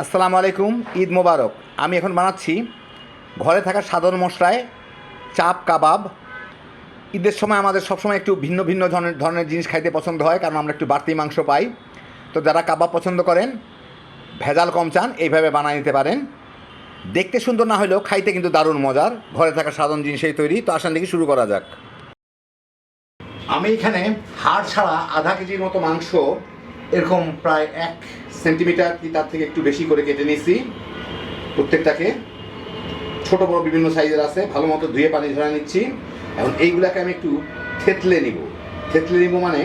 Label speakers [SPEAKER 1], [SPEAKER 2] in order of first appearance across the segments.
[SPEAKER 1] আসসালামু আলাইকুম, ঈদ মোবারক। আমি এখন বানাচ্ছি ঘরে থাকা সাধারণ মশলায় চাপ কাবাব। ঈদের সময় আমাদের সবসময় একটু ভিন্ন ভিন্ন ধরনের ধরনের জিনিস খাইতে পছন্দ হয়, কারণ আমরা একটু বাড়তি মাংস পাই। তো যারা কাবাব পছন্দ করেন, ভেজাল কম চান, এইভাবে বানিয়ে নিতে পারেন। দেখতে সুন্দর না হলেও খাইতে কিন্তু দারুণ মজার। ঘরে থাকা সাধারণ জিনিসেই তৈরি। তো আসান দেখি শুরু করা যাক। আমি এখানে হাড় ছাড়া আধা কেজির মতো মাংস এরকম প্রায় এক সেন্টিমিটার কি তার থেকে একটু বেশি করে কেটে নিয়েছি প্রত্যেকটাকে। ছোট বড় বিভিন্ন সাইজের আছে, ভালো মতো ধুয়ে পানি ঝরা নিচ্ছি। এখন এইগুলাকে আমি একটু থেতলে নিব। থেতলে নিব মানে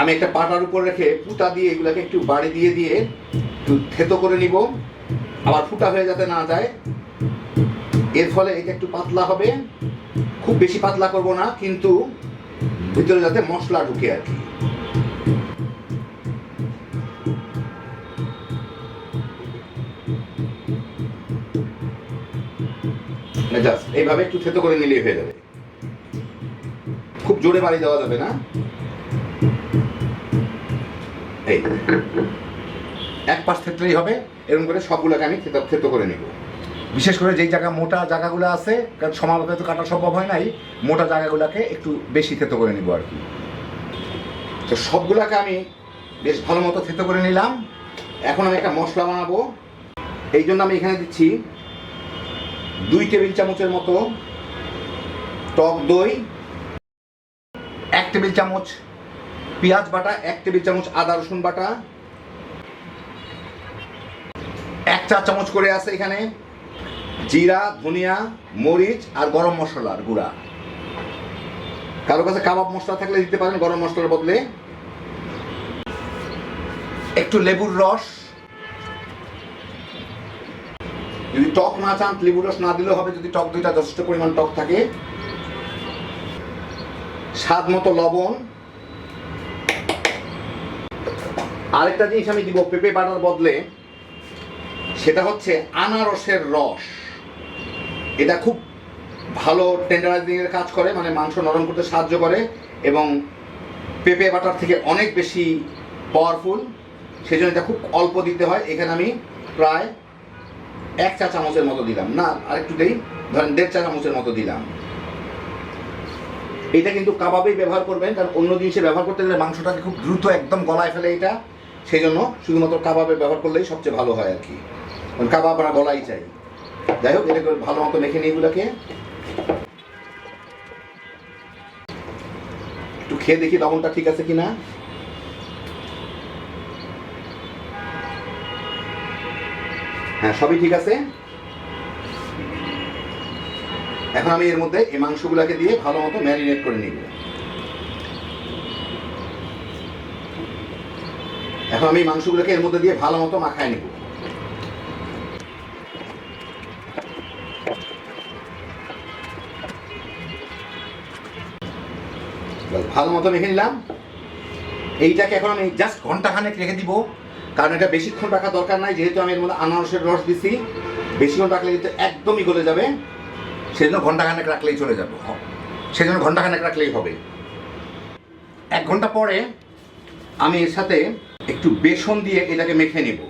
[SPEAKER 1] আমি একটা পাটার উপর রেখে পুতা দিয়ে এগুলাকে একটু বাড়ি দিয়ে দিয়ে একটু থেতো করে নিব। আবার ফুটা হয়ে যাতে না যায়। এর ফলে এটা একটু পাতলা হবে। খুব বেশি পাতলা করব না, কিন্তু ভিতরে যাতে মশলা ঢুকে আর কি। জাস্ট এইভাবে একটু থেতো করে নিলেই হয়ে যাবে। খুব জোরে বাড়ি দেওয়া যাবে না? এই। এক পাশ থেতলেই হবে, এরকম করে সবগুলোকে আমি থেতো থেতো করে নেব। বিশেষ করে যেই জায়গা মোটা জায়গাগুলো আছে, কারণ সমালোকে তো কাটা সম্ভব হয় নাই, মোটা জায়গাগুলোকে একটু বেশি থেতো করে নিব আর কি। তো সবগুলাকে আমি বেশ ভালো মতো থেতো করে নিলাম। এখন আমি একটা মশলা বানাবো। এই জন্য আমি এখানে দিচ্ছি দুই টেবিল চামচের মতো টক দই, এক টেবিল চামচ পেঁয়াজ বাটা, এক টেবিল চামচ আদা রসুন বাটা, এক চা চামচ করে আছে এখানে জিরা, ধনিয়া, মরিচ আর গরম মশলার গুঁড়া। কারও কাছে কাবাব মশলা থাকলে দিতে পারেন, গরম মশলার বদলে। একটু লেবুর রস। যদি টক না চান, লেবুর রস না দিলেও হবে, যদি টক দুইটা যথেষ্ট পরিমাণ টক থাকে। স্বাদ মতো লবণ। আরেকটা জিনিস আমি দিব পেঁপে বাটার বদলে, সেটা হচ্ছে আনারসের রস। এটা খুব ভালো টেন্ডারাইজিং এর কাজ করে মানে মাংস নরম করতে সাহায্য করে এবং পেঁপে বাটার থেকে অনেক বেশি পাওয়ারফুল সেই জন্য এটা খুব অল্প দিতে হয়। এখানে আমি প্রায় এক চা চামচের মতো দিলাম। না, আরেকটু দেই, ধরেন দেড় চা চামচের মতো দিলাম। এটা কিন্তু কাবাবেই ব্যবহার করবেন, কারণ অন্য জিনিসে ব্যবহার করতে গেলে মাংসটাকে খুব দ্রুত একদম গলায় ফেলে এটা। সেই জন্য শুধুমাত্র কাবাবে ব্যবহার করলেই সবচেয়ে ভালো হয় আর কি। কাবাব আমরা গলাই চাই। যাই হোক এটাকে ভালো মতো মেখে নিই এগুলোকে। একটু খেয়ে দেখি লবণটা ঠিক আছে কিনা। হ্যাঁ সবই ঠিক আছে। এখন আমি এর মধ্যে এই মাংসগুলোকে দিয়ে ভালো মতো ম্যারিনেট করে নিব। এখন আমি মাংসগুলোকে এর মধ্যে দিয়ে ভালো মতো মাখায় নিব। ভালো মতো মেখে নিলাম। এইটাকে এখন আমি জাস্ট ঘন্টাখানেক রেখে দিব। কারণ এটা বেশিক্ষণ রাখা দরকার নাই, যেহেতু আমি এর মধ্যে আনারসের রস দিছি। বেশিক্ষণ রাখলে কিন্তু একদমই গলে যাবে। সেই জন্য ঘন্টাখানেক রাখলেই চলে যাবে। সেই জন্য ঘন্টাখানেক রাখলেই হবে। এক ঘণ্টা পরে আমি এর সাথে একটু বেসন দিয়ে এটাকে মেখে নিব।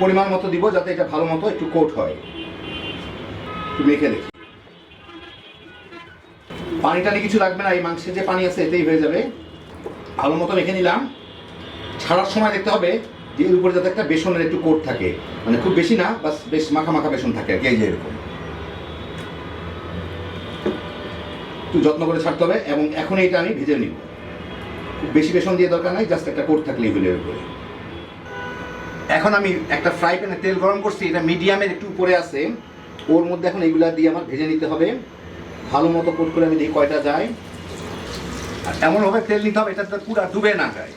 [SPEAKER 1] পরিমাণ মতো দিব যাতে এটা ভালো মতো একটু কোট হয়। মেখে দেখি। পানি টানি কিছু লাগবে না, এই মাংসের যে পানি আছে এতেই হয়ে যাবে। ভালো মতো মেখে নিলাম। ছাড়ার সময় দেখতে হবে যে এর উপরে যাতে একটা বেসনের একটু কোট থাকে। মানে খুব বেশি না, বাস বেশ মাখা মাখা বেসন থাকে আর কি যে এরকম। একটু যত্ন করে ছাড়তে হবে এবং এখন এইটা আমি ভেজে নিব। খুব বেশি বেসন দিয়ে দরকার নাই, জাস্ট একটা কোট থাকলেই হলো এর উপরে। এখন আমি একটা ফ্রাই প্যানে তেল গরম করছি, এটা মিডিয়ামের একটু উপরে আছে। ওর মধ্যে এখন এইগুলা দিয়ে আমার ভেজে নিতে হবে। ভালো মতো কোট করে আমি দিই, কয়টা যায়? আর এমনভাবে তেল নিতে হবে, এটা পুরো ডুবে না যায়।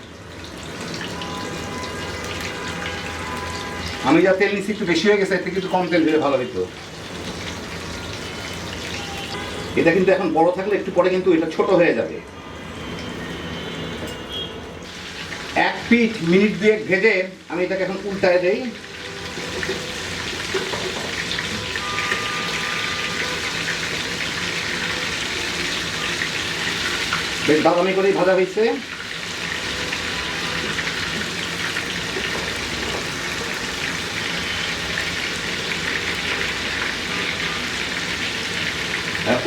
[SPEAKER 1] আমি যা তেল নিচ্ছি একটু বেশি হয়ে গেছে থেকে একটু কম তেল দিলে ভালো হতো এটা কিন্তু এখন বড় থাকলে একটু পরে কিন্তু এটা ছোট হয়ে যাবে। এক পিঠ মিনিট দুয়েক ভেজে আমি এটাকে এখন উল্টায় দেই। বেশ বাদামি করেই ভাজা হয়েছে।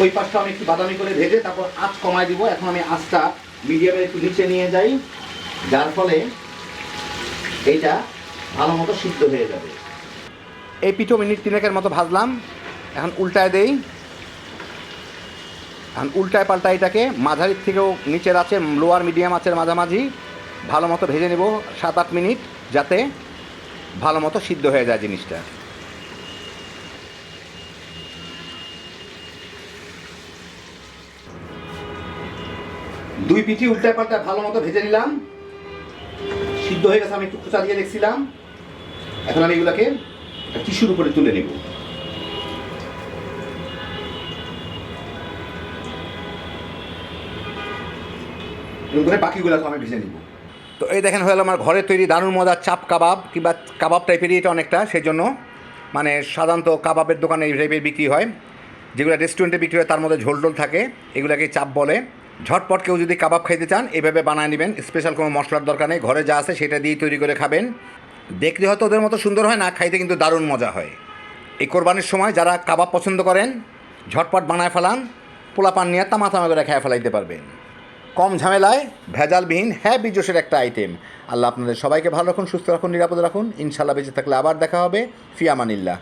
[SPEAKER 1] ওই পাশটা আমি একটু বাদামি করে ভেজে তারপর আঁচ কমায় দিব। এখন আমি আঁচটা মিডিয়ামে একটু নিচে নিয়ে যাই। যার ফলে এইটা ভালো মতো সিদ্ধ হয়ে যাবে। এই পিঠো মিনিট তিনেকের মতো ভাজলাম। এখন উল্টায় দেই। উল্টায় পাল্টায় এটাকে মাঝারির থেকেও নিচের আছে লোয়ার মিডিয়াম আছের মাঝামাঝি। ভালো মতো ভেজে নেব সাত আট মিনিট, যাতে ভালো মতো সিদ্ধ হয়ে যায় জিনিসটা। দুই পিঠি উল্টায় পাল্টায় ভালো মতো ভেজে নিলাম। সিদ্ধ হয়ে গেছে, আমি একটু খোঁচা দিয়ে দেখছিলাম। এখন আমি এগুলাকে টিস্যুর উপরে তুলে নেব। আমি ভেজে নিব। তো এই দেখেন হলো আমার ঘরে তৈরি দারুণ মজার চাপ কাবাব কিংবা কাবাব টাইপেরই এটা অনেকটা সেই জন্য মানে সাধারণত কাবাবের দোকানে এই টাইপের বিক্রি হয়। যেগুলো রেস্টুরেন্টে বিক্রি হয়, তার মধ্যে ঝোল টোল থাকে, এগুলাকে চাপ বলে। ঝটপট কেউ যদি কাবাব খাইতে চান, এভাবে বানায় নেবেন। স্পেশাল কোনো মশলার দরকার নেই, ঘরে যা আছে সেটা দিয়েই তৈরি করে খাবেন। দেখতে হয়তো ওদের মতো সুন্দর হয় না, খাইতে কিন্তু দারুণ মজা হয়। এই কোরবানির সময় যারা কাবাব পছন্দ করেন, ঝটপট বানায় ফেলান, পোলাপান নিয়ে তামা তামা করে খেয়ে ফেলাইতে পারবেন। কম ঝামেলায়, ভেজালবিহীন হ্যাঁ বিজোসের একটা আইটেম আল্লাহ আপনাদের সবাইকে ভালো রাখুন, সুস্থ রাখুন, নিরাপদ রাখুন। ইনশাল্লাহ বেঁচে থাকলে আবার দেখা হবে। ফিয়ামানিল্লাহ।